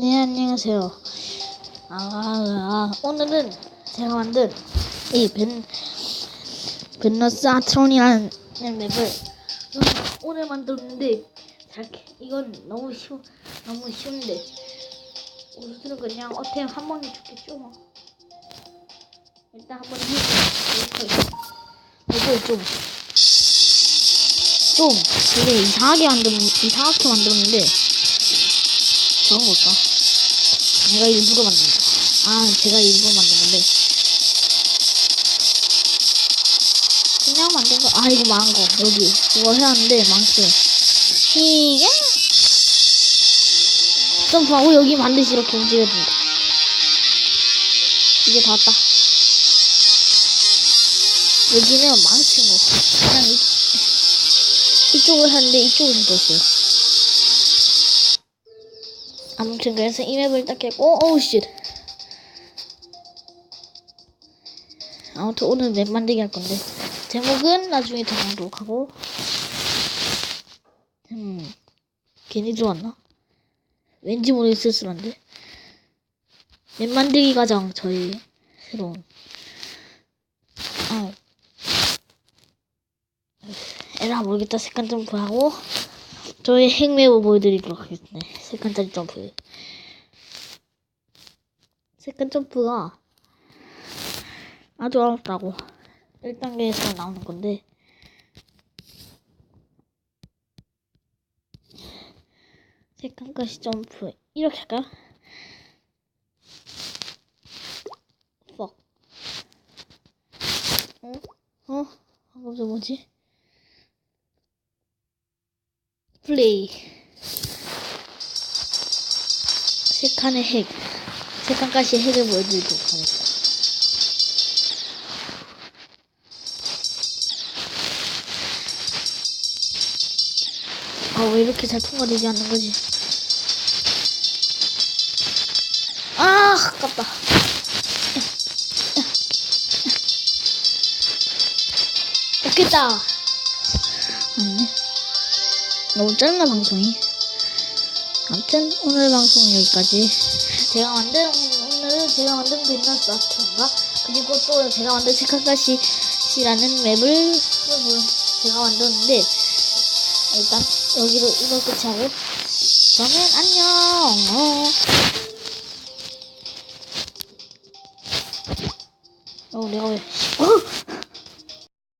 네, 안녕하세요. 아, 아, 오늘은 제가 만든 이 벤, 벤너스 아트론이라는 맵을 오늘 만들었는데, 잘, 이건 너무 쉬워, 너무 쉬운데, 우리들은 그냥 어템 한 번에 죽겠죠, 뭐. 일단 한 번 해볼게요. 이거 좀, 좀, 되게 이상하게 만들, 이상하게 만들었는데, 뭘까? 내가 일부러 만든 거. 아, 제가 일부러 만든 건데. 그냥 만든 거. 아, 이거 망한 거. 여기. 이거 해야 하는데, 망했어요. 이게? 점프하고 여기 반드시 이렇게 움직여야 된다. 이제 다 왔다. 여기는 망친 거. 그냥 이, 이쪽을 하는데 이쪽을 떴어요. 아무튼 그래서 이 맵을 딱 했고 오우 쉣 아무튼 오늘 맵 만들기 할 건데. 제목은 나중에 정하도록 하고. 음 괜히 들어왔나? 왠지 모르게 쓸쓸한데. 맵 만들기 가장 저희 새로운. 아 에라 모르겠다. 색깔 점프하고 저희 핵맵을 보여드리도록 하겠습니다. 세칸짜리 점프. 세칸 점프가 아주 어렵다고 1단계에서 나오는 건데 세칸까지 점프 이렇게 할까요? 퍽. 어? 어? 방금 저 뭐지? 플레이 세 칸의 핵, 세 칸까지 핵을 보여드리도록 하겠습니다. 아, 왜 이렇게 잘 통과되지 않는 거지? 아, 아깝다. 됐겠다. 아니네. 너무 짧나 방송이? 아무튼 오늘 방송 여기까지. 제가 만든 오늘은 제가 만든 벤너스 아트인가? 그리고 또 제가 만든 세카가시라는 맵을 제가 만들었는데 일단 여기로 이걸 끝하고. 저는 안녕! 어. 어 내가 왜